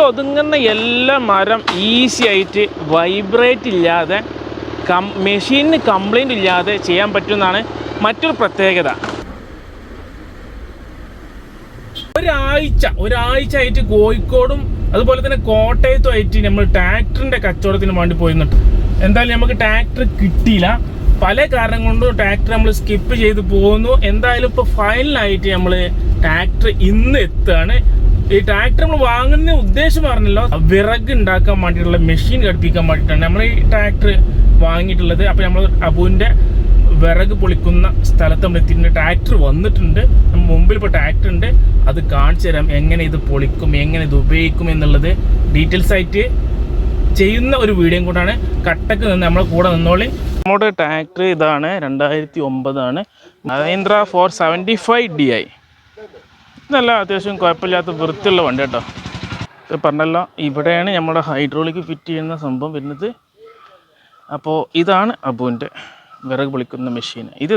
ഒതുങ്ങുന്ന എല്ലാ മരം ഈസി ആയിട്ട് വൈബ്രേറ്റ് ഇല്ലാതെ കം മെഷീനിന് കംപ്ലൈന്റ് ഇല്ലാതെ ചെയ്യാൻ പറ്റുമെന്നാണ് മറ്റൊരു പ്രത്യേകത. ഒരാഴ്ച ഒരാഴ്ച ആയിട്ട് കോഴിക്കോടും അതുപോലെ തന്നെ കോട്ടയത്തും ആയിട്ട് നമ്മൾ ട്രാക്ടറിന്റെ കച്ചവടത്തിന് വേണ്ടി പോയിരുന്നുണ്ട് എന്തായാലും നമുക്ക് ട്രാക്ടർ കിട്ടിയില്ല. പല കാരണം കൊണ്ടും ട്രാക്ടർ നമ്മൾ സ്കിപ്പ് ചെയ്ത് പോകുന്നു. എന്തായാലും ഇപ്പോൾ ഫൈനലായിട്ട് നമ്മൾ ട്രാക്ടർ ഇന്ന് എത്തുകയാണ്. ഈ ട്രാക്ടർ നമ്മൾ വാങ്ങുന്ന ഉദ്ദേശം പറഞ്ഞല്ലോ. വിറക് ഉണ്ടാക്കാൻ വേണ്ടിയിട്ടുള്ള മെഷീൻ ഘടിപ്പിക്കാൻ വേണ്ടിയിട്ടാണ് നമ്മൾ ഈ ട്രാക്ടർ വാങ്ങിയിട്ടുള്ളത്. അപ്പോൾ നമ്മൾ അബുവിന്റെ വിറക് പൊളിക്കുന്ന സ്ഥലത്ത് നമ്മൾ എത്തിയിട്ട് ട്രാക്ടർ വന്നിട്ടുണ്ട്. നമ്മൾ മുമ്പിൽ ഇപ്പോൾ ട്രാക്ടർ ഉണ്ട്. അത് കാണിച്ചു തരാം. എങ്ങനെ ഇത് പൊളിക്കും എങ്ങനെ ഇത് ഉപയോഗിക്കും എന്നുള്ളത് ഡീറ്റെയിൽസ് ആയിട്ട് ചെയ്യുന്ന ഒരു വീഡിയോയും കൂടാണ്. കട്ടക്ക് നിന്ന് നമ്മളെ കൂടെ നിന്നോളി. നമ്മുടെ ട്രാക്ടർ ഇതാണ് രണ്ടായിരത്തി ഒമ്പതാണ്. Mahindra four seventy five D I നല്ല അത്യാവശ്യം കുഴപ്പമില്ലാത്ത വൃത്തിയുള്ള വണ്ടി കേട്ടോ. പറഞ്ഞല്ലോ ഇവിടെയാണ് നമ്മുടെ ഹൈഡ്രോളിക് ഫിറ്റ് ചെയ്യുന്ന സംഭവം വരുന്നത്. അപ്പോൾ ഇതാണ് അബുവിന്റെ വിറക് പൊളിക്കുന്ന മെഷീൻ. ഇത്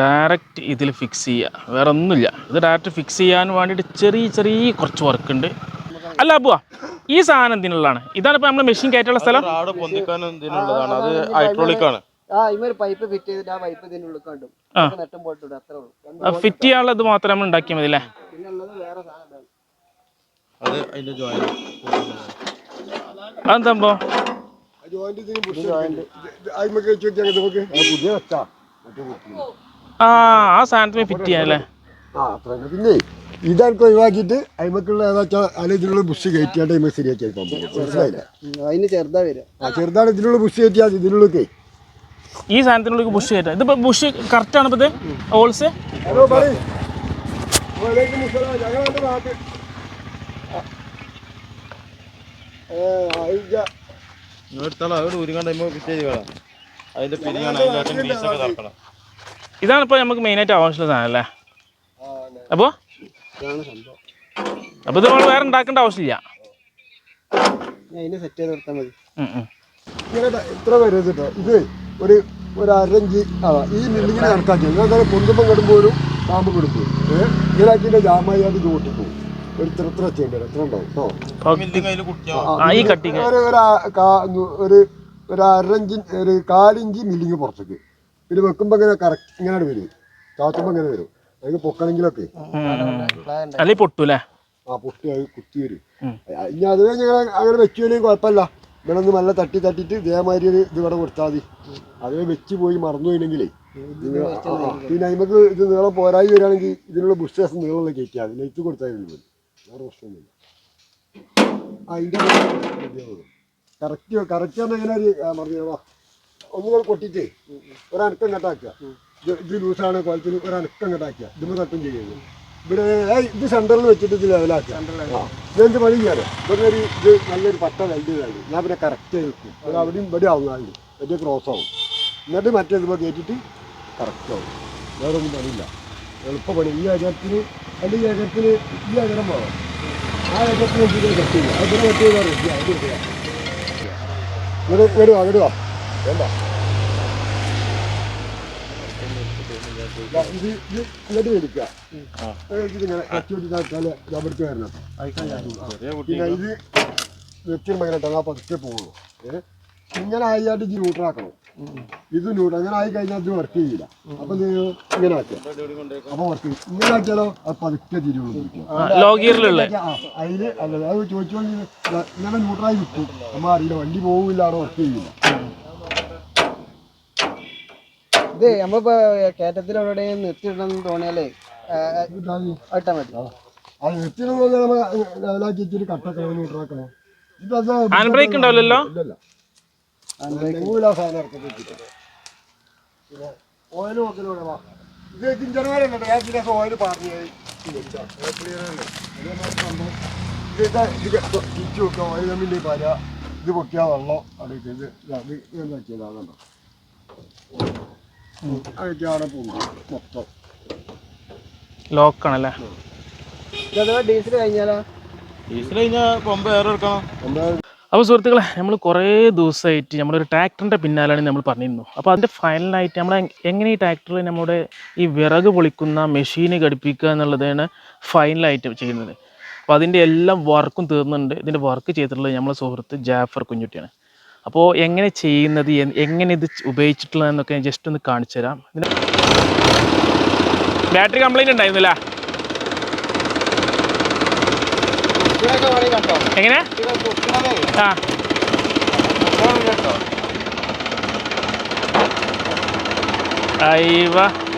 ഡയറക്റ്റ് ഇതിൽ ഫിക്സ് ചെയ്യുക വേറെ ഒന്നുമില്ല ഇത് ഡയറക്റ്റ് ഫിക്സ് ചെയ്യാൻ വേണ്ടിയിട്ട് ചെറിയ ചെറിയ കുറച്ച് വർക്ക് ഉണ്ട്. അല്ല അബുവാ ഈ സാധനം എന്തിനുള്ളതാണ്? ഇതാണ് ഇപ്പോൾ നമ്മൾ മെഷീൻ കയറ്റുള്ള സ്ഥലം. ഇതിനുള്ളതാണ്. അത് ഹൈഡ്രോളിക് ആണ്. ആ ഇവർ പൈപ്പ് ഫിറ്റ് ചെയ്തിട്ട് ആ പൈപ്പ് ഇതിന്റെ ഉള്ളിൽ കണ്ടും. ആ. നെട്ടും പോയിട്ടുണ്ട് അത്രേ ഉള്ളൂ. ഫിറ്റ് ചെയ്യാനുള്ള ഇത് മാത്രം നമ്മൾ ഉണ്ടാക്കിയാൽ മതി അല്ലേ? പിന്നെ ഉള്ളത് വേറെ സാധനമാണ്. അത് അതിന്റെ ജോയിൻ അതെന്താ സംഭവം? പുതിയ വെച്ചാ. ആ ആ സാധനത്തിന് ഫിറ്റ് ചെയ്യാൻ അല്ലേ? ആ അത്ര പിന്നെ ഇതൊക്കെ ഒഴിവാക്കിയിട്ട് അയിമക്കുള്ള ഏതാ വെച്ചാൽ അല്ല ഇതിനുള്ള ബുഷ് കയറ്റിയാണ്ട് അയിമ ശരിയാക്കി മനസ്സിലായില്ല? അതിന് ചെറുതാ വരിക. ആ ചെറുതാണ് ഇതിനുള്ള ബുഷ് കയറ്റിയാൽ ഇതിനുള്ളൊക്കെ ഈ സാധനത്തിനുള്ളിൽ ബുഷ് കയറ്റാം ഇതിപ്പോൾ ബുഷ് കറക്റ്റാണ് ഇപ്പോൾ ഇത്? ഹോൾസ് ഇതാണ് ഇപ്പൊ നമുക്ക് മെയിൻ ആയിട്ട് ആവശ്യമുള്ള സാധനം അല്ലേ? അപ്പോ അപ്പൊ? അപ്പോൾ ഇതാണ് സംഭവം. അപ്പോൾ ഇത് നമ്മൾ വേറെ ഉണ്ടാക്കേണ്ട ആവശ്യമില്ല. ഇനി സെറ്റ് ചെയ്ത് കൊടുത്താൽ മതി. ഇത്ര വരും കേട്ടോ ഇത് ഒരു ഒരു അരഞ്ച് ആ ഈ മില്ലിങ്ങിന് കണക്കാക്കി. എന്നാൽ കുന്തുമ്പം കിടുമ്പോൾ ഒരു പാമ്പ് കിടുമ്പോൾ ഏഹ് ഇങ്ങനെ ജാമായി അത് ചോട്ടിക്കും ഒരു ഇത്ര ചെയ്യേണ്ടത് എത്ര ഉണ്ടാവും കേട്ടോ ഒരു ഒരു അരഞ്ചി ഒരു കാലിഞ്ച് മില്ലിങ് പുറത്തേക്ക്. ഇത് വെക്കുമ്പോൾ ഇങ്ങനെ കറക്റ്റ് ഇങ്ങനെ വരും. ചാത്തുമ്പോൾ ഇങ്ങനെ വരും. അതിന് പൊക്കണമെങ്കിലൊക്കെ പൊട്ടൂല്ലേ ആ പൊട്ടി അത് കുത്തി വരും. ഇനി അത് കഴിഞ്ഞ് ഇങ്ങനെ അങ്ങനെ വെച്ചുകഴിഞ്ഞാൽ കുഴപ്പമില്ല. ഇവിടെ ഒന്ന് നല്ല തട്ടി തട്ടിയിട്ട് ഇതേമാതിരി ഒരു ഇത് ഇവിടെ കൊടുത്താൽ മതി. അത് വെച്ച് പോയി മറന്നു പോയില്ലെങ്കിലേ. പിന്നെ നമുക്ക് ഇത് നീളം പോരായി വരികയാണെങ്കിൽ ഇതിനുള്ള ബുസ്റ്റേഴ്സ് നീളമുള്ള കയറ്റിയാൽ മതി നെയ്ത്ത് കൊടുത്താൽ മതി വേറെ പ്രശ്നമൊന്നുമില്ല. അതിന്റെ കറക്റ്റ് കറക്റ്റ് പറഞ്ഞാൽ എങ്ങനെ ഒരു മറിഞ്ഞോ ഒന്നുകൂടെ കൊട്ടിട്ട് ഒരനക്കം കട്ടാക്കുക ഇത് ഇത് ലൂസാണ് കുളത്തിൽ ഒരനക്കം കട്ടാക്കുക ഇതിന് തട്ടും ചെയ്യുന്നത് ഇവിടെ ഇത് സെന്ററിൽ വെച്ചിട്ട് ഇത് ലെവലാക്കുക ആ ഇതെന്ത് പണി ചെയ്യാറ് ഇവിടെ ഒരു ഇത് നല്ലൊരു പട്ട വെൽഡ് ഞാൻ പിന്നെ കറക്റ്റ് വെക്കും. അത് അവിടെയും ഇവിടെ ആവുന്നതാണ്. വലിയ ക്രോസ് ആവും. എന്നിട്ട് മറ്റേ ഇതുപോലെ കയറ്റിയിട്ട് കറക്റ്റ് ആവും. വേറെ ഒന്നും പണിയില്ല. എളുപ്പ പണി ഈ അകരത്തിന് അല്ലെങ്കിൽ ഈ അകരത്തിന് ഈ അകരം പോകാം ആ അകരത്തിന് എന്തിനാ കട്ട് ചെയ്യുക അതിനെ കട്ട് ചെയ്താൽ റെഡി അത് എടുക്കുക ഇങ്ങോട്ട് വരുവാ വാ. വേണ്ട. ഇത് ഇത് ഇങ്ങോട്ട് വലിക്കുക ഇതിങ്ങനെ കത്തി വെച്ചിട്ടാൽ ജാബടുത്ത് വരണം. ചെറിയ കുട്ടി പിന്നെ ഇത് വെക്കുമ്പോൾ അങ്ങനെ ഇട്ടാൽ ആ പതുക്കെ പോകുള്ളൂ ഏഹ് ഇങ്ങനെ ആയിട്ട് ഇത് ന്യൂട്രാക്കണം ഇത് ന്യൂട്ര അങ്ങനെ ആയി കഴിഞ്ഞാൽ ഇത് വർക്ക് ചെയ്യില്ല അപ്പൊ ഇത് ഇങ്ങനെ ആക്കുക അപ്പൊ വർക്ക് ചെയ്യും. ഇങ്ങനെ ആക്കിയാലോ അത് പതുക്കെ തിരിവുള്ളൂ അതിൽ അല്ല അത് ചോദിച്ചു ഇങ്ങനെ ന്യൂട്രായി കിട്ടും നമ്മൾ അറിയില്ല. വണ്ടി പോകില്ല അവിടെ വർക്ക് ചെയ്യില്ല ഇത് നമ്മളിപ്പോ കയറ്റത്തിൽ എവിടെ നിർത്തിയിടണം തോന്നിയാലേ. ഇട്ടാ മതി. അത് ഇത് ഹാൻഡ് ബ്രേക്ക് ഉണ്ടാവില്ലല്ലോ? പൊട്ടിയാ വെള്ളം അവിടേക്ക് ഇത് അത് പോകും മൊത്തം ലോക്കാണല്ലേ ഡീസൽ കഴിഞ്ഞാലോ? ഡീസൽ കഴിഞ്ഞാൽ പമ്പ് വേറെ എടുക്കണം. അപ്പോൾ സുഹൃത്തുക്കളെ നമ്മൾ കുറേ ദിവസമായിട്ട് നമ്മളൊരു ട്രാക്ടറിന്റെ പിന്നാലാണ് നമ്മൾ പറഞ്ഞിരുന്നു അപ്പോൾ അതിന്റെ ഫൈനലായിട്ട് നമ്മളെ എങ്ങനെ ഈ ട്രാക്ടറിൽ നമ്മുടെ ഈ വിറക് പൊളിക്കുന്ന മെഷീന് ഘടിപ്പിക്കുക എന്നുള്ളതാണ് ഫൈനലായിട്ട് ചെയ്യുന്നത്. അപ്പോൾ അതിന്റെ എല്ലാം വർക്കും തീർന്നുണ്ട് ഇതിന്റെ വർക്ക് ചെയ്തിട്ടുള്ളത് നമ്മളെ സുഹൃത്ത് ജാഫർ കുഞ്ഞുട്ടിയാണ്. അപ്പോൾ എങ്ങനെ ചെയ്യുന്നത്? എങ്ങനെ ഇത് ഉപയോഗിച്ചിട്ടുള്ളതെന്നൊക്കെ ഞാൻ ജസ്റ്റ് ഒന്ന് കാണിച്ചു തരാം. ബാറ്ററി കംപ്ലൈന്റ് ഉണ്ടായിരുന്നില്ല. എങ്ങനെ? ആ. പൊക്കണം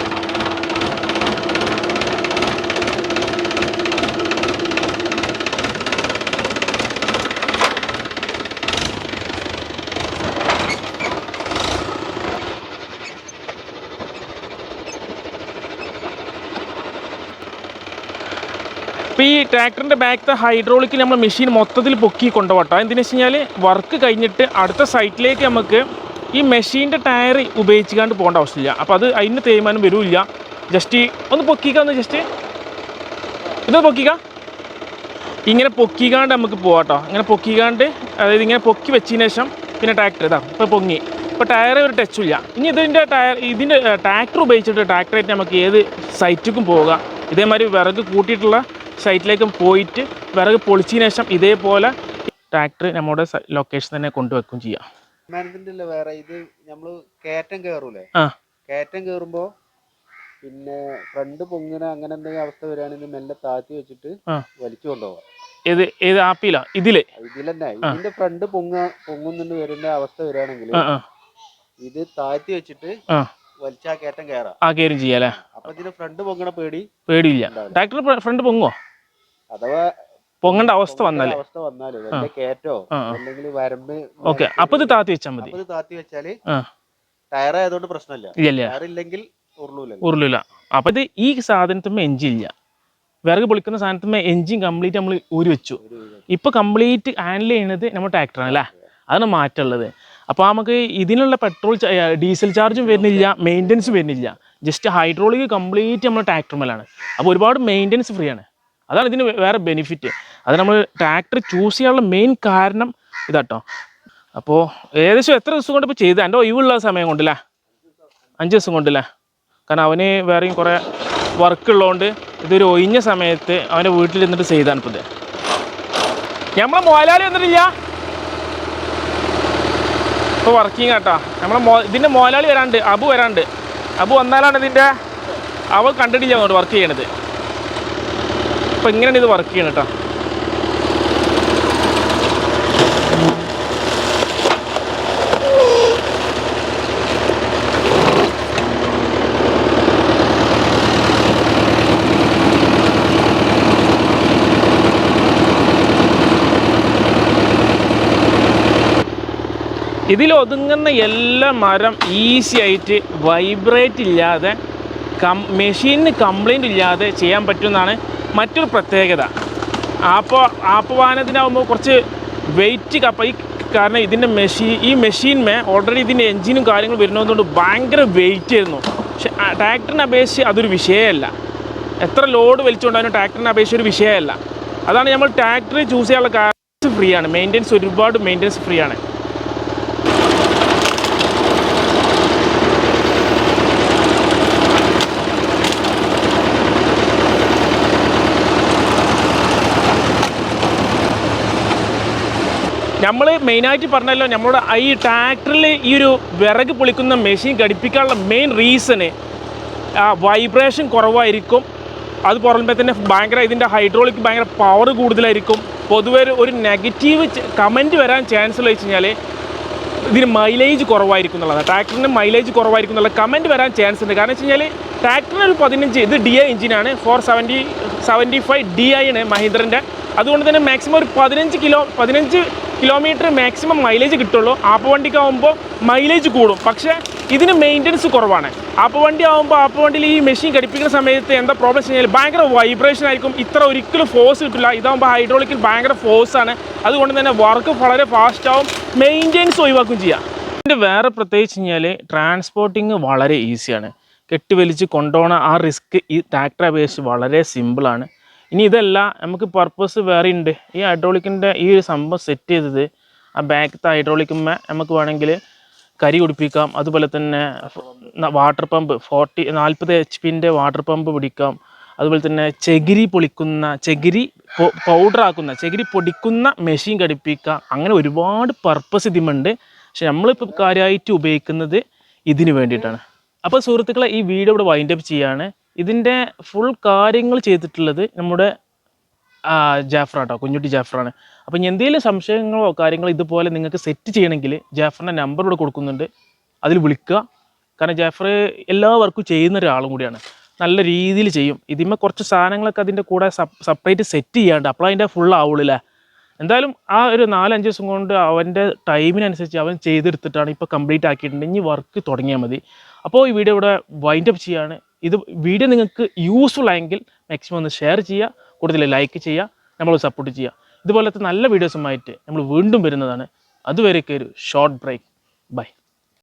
ട്രാക്ടറിന്റെ ബാക്കത്തെ ഹൈഡ്രോളിക്കിൽ നമ്മൾ മെഷീൻ മൊത്തത്തിൽ പൊക്കി കൊണ്ടുപോട്ടെ എന്തിനു വെച്ച് കഴിഞ്ഞാൽ വർക്ക് കഴിഞ്ഞിട്ട് അടുത്ത സൈറ്റിലേക്ക് നമുക്ക് ഈ മെഷീന്റെ ടയർ ഉപയോഗിച്ചുകൊണ്ട് പോകേണ്ട ആവശ്യമില്ല. അപ്പോൾ അത് അതിന് തേയ്മാനം വരില്ല. ജസ്റ്റ് ഒന്ന് പൊക്കിക്കാന്ന് ജസ്റ്റ് ഇത് പൊക്കിക്ക. ഇങ്ങനെ പൊക്കിക്കാണ്ട് നമുക്ക് പോകാട്ടോ ഇങ്ങനെ പൊക്കിക്കാണ്ട് അതായത് ഇങ്ങനെ പൊക്കി വെച്ചതിന് ശേഷം പിന്നെ ട്രാക്ടർ ഇതാ ഇപ്പോൾ പൊങ്ങി. ഇപ്പോൾ ടയർ ഒരു ടച്ചും ഇല്ല. ഇനി ഇതിന്റെ ടയർ ഇതിന്റെ ട്രാക്ടർ ഉപയോഗിച്ചിട്ട് ട്രാക്ടറായിട്ട് നമുക്ക് ഏത് സൈറ്റിക്കും പോകാം. ഇതേമാതിരി വിറക് കൂട്ടിയിട്ടുള്ള സൈറ്റിലേക്ക് പോയിട്ട് വിറക് പൊളിച്ചതിന് ശേഷം ഇതേപോലെ ട്രാക്ടർ നമ്മുടെ ലൊക്കേഷൻ തന്നെ കൊണ്ടുവെക്കും ചെയ്യാം. വേറെ. ഇത് നമ്മൾ കയറ്റം കേറുമ്പോ പിന്നെ ഫ്രണ്ട് പൊങ്ങുന്ന അങ്ങനെ എന്തെങ്കിലും അവസ്ഥ വരികയാണെങ്കിൽ മെല്ലെ താഴ്ത്തി വെച്ചിട്ട് വലിച്ചു കൊണ്ടുപോകാം ഏത് ഏത് ആപ്പിലാ? ഇതിൽ? ഇതിലെന്നെ. ഇതിന്റെ ഫ്രണ്ട് പൊങ്ങ പൊങ്ങുന്നുണ്ട് വരുന്ന അവസ്ഥ വരികയാണെങ്കിൽ ഇത് താഴ്ത്തി വെച്ചിട്ട് വലിച്ചാ കയറ്റം കയറാം. ആ കയറും ചെയ്യാം അല്ലേ? അപ്പൊ ഇതിന് ഫ്രണ്ട് പൊങ്ങണ പേടി പേടിയില്ല. ട്രാക്ടർ ഫ്രണ്ട് പൊങ്ങോ അഥവാ പൊങ്ങേണ്ട അവസ്ഥ വന്നാലേ. അവസ്ഥ വന്നാൽ കേറ്റോ. അല്ലെങ്കിൽ വരമ്പ് ഓക്കെ. അപ്പൊ ഇത് താത്തി വെച്ചാൽ മതി. അപ്പൊ ഇത് താത്തി വെച്ചാൽ ടയർ ആയതുകൊണ്ട് പ്രശ്നമില്ല. ടയർ ഇല്ലെങ്കിൽ ഉരുളില്ല അപ്പൊ ഇത് ഈ സാധനത്തിന് എഞ്ചിൻ ഇല്ല വിറക് പൊളിക്കുന്ന സാധനത്തിന് എഞ്ചിൻ കംപ്ലീറ്റ് നമ്മൾ ഊരി വെച്ചു. ഇപ്പൊ കംപ്ലീറ്റ് ഹാൻഡിൽ ചെയ്യുന്നത് നമ്മൾ ട്രാക്ടറാണ് അല്ലേ അതാണ് മാറ്റമുള്ളത്. അപ്പോൾ നമുക്ക് ഇതിനുള്ള പെട്രോൾ ഡീസൽ ചാർജും വരുന്നില്ല മെയിന്റനൻസ് വരുന്നില്ല. ജസ്റ്റ് ഹൈഡ്രോളിക് കംപ്ലീറ്റ് നമ്മൾ ട്രാക്ടർ മേലാണ് അപ്പോൾ ഒരുപാട് മെയിന്റനൻസ് ഫ്രീ ആണ് അതാണ് ഇതിന് വേറെ ബെനിഫിറ്റ് അത് നമ്മൾ ട്രാക്ടർ ചൂസ് ചെയ്യാനുള്ള മെയിൻ കാരണം ഇതാട്ടോ. അപ്പോൾ ഏകദേശം എത്ര ദിവസം കൊണ്ട് ഇപ്പോൾ ചെയ്ത്? എന്റെ ഒഴിവുള്ള സമയം കൊണ്ടില്ല അഞ്ച് ദിവസം കൊണ്ടില്ല കാരണം അവന് വേറെയും കുറേ വർക്ക് ഉള്ളതുകൊണ്ട് ഇതൊരു ഒഴിഞ്ഞ സമയത്ത് അവന്റെ വീട്ടിൽ നിന്നിട്ട് ചെയ്താണ് ഇപ്പോൾ നമ്മളെ മോലാലി വന്നിട്ടില്ല? ഇപ്പോൾ വർക്കിംഗ് ആട്ടാ. നമ്മളെ മോ ഇതിന്റെ മോലാളി വരാണ്ട് അബു വരാണ്ട്. അബു വന്നാലാണ് ഇതിന്റെ അവ കണ്ടിട്ടില്ല അങ്ങോട്ട് വർക്ക് ചെയ്യണത്. അപ്പോൾ ഇങ്ങനെയാണ് ഇത് വർക്ക് ചെയ്യണം കേട്ടോ ഇതിൽ ഒതുങ്ങുന്ന എല്ലാ മരം ഈസി ആയിട്ട് വൈബ്രേറ്റ് ഇല്ലാതെ കം മെഷീനിന് കംപ്ലൈന്റ് ഇല്ലാതെ ചെയ്യാൻ പറ്റുമെന്നാണ് മറ്റൊരു പ്രത്യേകത. ആപ്പോ ആപ്പ് വാഹനത്തിനാകുമ്പോൾ കുറച്ച് വെയിറ്റ് കപ്പ ഈ കാരണം ഇതിന്റെ മെഷീൻ ഈ മെഷീൻമേ ഓൾറെഡി ഇതിന്റെ എൻജിനും കാര്യങ്ങളും വരുന്നതുകൊണ്ട് ഭയങ്കര വെയിറ്റ് ആയിരുന്നു. പക്ഷെ ട്രാക്ടറിനെ അപേക്ഷിച്ച് അതൊരു വിഷയമല്ല എത്ര ലോഡ് വലിച്ചുകൊണ്ടാലും ട്രാക്ടറിനെ അപേക്ഷിച്ച് ഒരു വിഷയമല്ല അതാണ് നമ്മൾ ട്രാക്ടർ ചൂസ് ചെയ്യാനുള്ള കാരണം. ഫ്രീ ആണ് മെയിന്റെനൻസ് ഒരുപാട് മെയിന്റെനൻസ് ഫ്രീ ആണ്. നമ്മൾ മെയിനായിട്ട് പറഞ്ഞല്ലോ നമ്മുടെ ഈ ട്രാക്ടറിൽ ഈ ഒരു വിറക് പൊളിക്കുന്ന മെഷീൻ ഘടിപ്പിക്കാനുള്ള മെയിൻ റീസണ് വൈബ്രേഷൻ കുറവായിരിക്കും. അത് പുറമെ തന്നെ ഭയങ്കര ഇതിന്റെ ഹൈഡ്രോളിക് ഭയങ്കര പവർ കൂടുതലായിരിക്കും. പൊതുവെ ഒരു- നെഗറ്റീവ് കമന്റ് വരാൻ ചാൻസ് ഉള്ള വെച്ച് കഴിഞ്ഞാൽ ഇതിന് മൈലേജ് കുറവായിരിക്കും എന്നുള്ളതാണ്. ട്രാക്ടറിന് മൈലേജ് കുറവായിരിക്കും എന്നുള്ള കമന്റ് വരാൻ ചാൻസ് ഉണ്ട്. കാരണം വെച്ച് കഴിഞ്ഞാൽ ട്രാക്ടറിന് ഒരു പതിനഞ്ച് ഇത് ഡി ഐ എഞ്ചിനാണ് four seventy seventy five D I ആണ് മഹീന്ദ്രന്റെ അതുകൊണ്ട് തന്നെ മാക്സിമം ഒരു പതിനഞ്ച് കിലോ പതിനഞ്ച് കിലോമീറ്റർ മാക്സിമം മൈലേജ് കിട്ടുള്ളൂ. ആപ്പ് വണ്ടിക്ക് ആകുമ്പോൾ മൈലേജ് കൂടും. പക്ഷേ ഇതിന് മെയിന്റനൻസ് കുറവാണ്. ആപ്പ് വണ്ടി ആകുമ്പോൾ ആപ്പ് വണ്ടിയിൽ ഈ മെഷീൻ ഘടിപ്പിക്കുന്ന സമയത്ത് എന്താ പ്രോബ്ലം വെച്ച് കഴിഞ്ഞാൽ ഭയങ്കര വൈബ്രേഷൻ ആയിരിക്കും. ഇത്ര ഒരിക്കലും ഫോഴ്സ് കിട്ടില്ല ഇതാകുമ്പോൾ ഹൈഡ്രോളിക്കിൽ ഭയങ്കര ഫോഴ്സ് ആണ്. അതുകൊണ്ട് തന്നെ വർക്ക് വളരെ ഫാസ്റ്റ് ആവും. മെയിന്റെനൻസ് ഒഴിവാക്കും ചെയ്യാം. ഇതിന്റെ വേറെ പ്രത്യേകിച്ച് കഴിഞ്ഞാൽ ട്രാൻസ്പോർട്ടിങ് വളരെ ഈസിയാണ് കെട്ടി കെട്ടിവലിച്ച് കൊണ്ടുപോകണ ആ റിസ്ക് ഈ ട്രാക്ടറെ അപേക്ഷിച്ച് വളരെ സിമ്പിളാണ് ഇനി ഇതല്ല നമുക്ക് പർപ്പസ് വേറെ ഉണ്ട് ഈ ഹൈഡ്രോളിക്കിന്റെ ഈ ഒരു സംഭവം സെറ്റ് ചെയ്തത് ആ ബാക്കത്തെ ഹൈഡ്രോളിക്കുമ്മ നമുക്ക് വേണമെങ്കിൽ കരി കുടിപ്പിക്കാം. അതുപോലെ തന്നെ വാട്ടർ പമ്പ് ഫോർട്ടി നാൽപ്പത് എച്ച് പിന്റെ വാട്ടർ പമ്പ് പിടിക്കാം. അതുപോലെ തന്നെ ചകിരി പൊളിക്കുന്ന ചകിരി പൗഡർ ആക്കുന്ന ചകിരി പൊടിക്കുന്ന മെഷീൻ ഘടിപ്പിക്കുക അങ്ങനെ ഒരുപാട് പർപ്പസ് ഇതിമുണ്ട് പക്ഷെ നമ്മളിപ്പോൾ കാര്യമായിട്ട് ഉപയോഗിക്കുന്നത് ഇതിന് വേണ്ടിയിട്ടാണ്. അപ്പോൾ സുഹൃത്തുക്കളെ ഈ വീഡിയോ ഇവിടെ വൈൻഡപ്പ് ചെയ്യാണ്. ഇതിന്റെ ഫുൾ കാര്യങ്ങൾ ചെയ്തിട്ടുള്ളത് നമ്മുടെ ജാഫ്ര ജാഫറാട്ടോ കുഞ്ഞുട്ടി ജാഫറാണ് അപ്പോൾ ഇനി എന്തെങ്കിലും സംശയങ്ങളോ കാര്യങ്ങളോ ഇതുപോലെ നിങ്ങൾക്ക് സെറ്റ് ചെയ്യണമെങ്കിൽ ജാഫറിന്റെ നമ്പർ ഇവിടെ കൊടുക്കുന്നുണ്ട്. അതിൽ വിളിക്കുക. കാരണം ജാഫർ എല്ലാ വർക്കും ചെയ്യുന്ന ഒരാളും കൂടിയാണ്. നല്ല രീതിയിൽ ചെയ്യും. ഇതിന്മേ കുറച്ച് സാധനങ്ങളൊക്കെ അതിന്റെ കൂടെ സെപ്പറേറ്റ് സെറ്റ് ചെയ്യാണ്ട് അപ്പോൾ അതിന്റെ ഫുൾ ആവുള്ളില്ല എന്തായാലും ആ ഒരു നാലഞ്ച് ദിവസം കൊണ്ട് അവന്റെ ടൈമിനനുസരിച്ച് അവൻ ചെയ്തെടുത്തിട്ടാണ് ഇപ്പോൾ കംപ്ലീറ്റ് ആക്കിയിട്ടുണ്ട്. ഇനി വർക്ക് തുടങ്ങിയാൽ മതി. അപ്പോൾ ഈ വീഡിയോ ഇവിടെ വൈൻഡപ്പ് ചെയ്യാണ്. ഇത് വീഡിയോ നിങ്ങൾക്ക് യൂസ്ഫുൾ ആയെങ്കിൽ മാക്സിമം ഒന്ന് ഷെയർ ചെയ്യുക കൂടുതൽ ലൈക്ക് ചെയ്യുക നമ്മൾ സപ്പോർട്ട് ചെയ്യുക. ഇതുപോലത്തെ നല്ല വീഡിയോസുമായിട്ട് നമ്മൾ വീണ്ടും വരുന്നതാണ്. അതുവരെയൊക്കെ ഒരു ഷോർട്ട് ബ്രേക്ക് ബൈ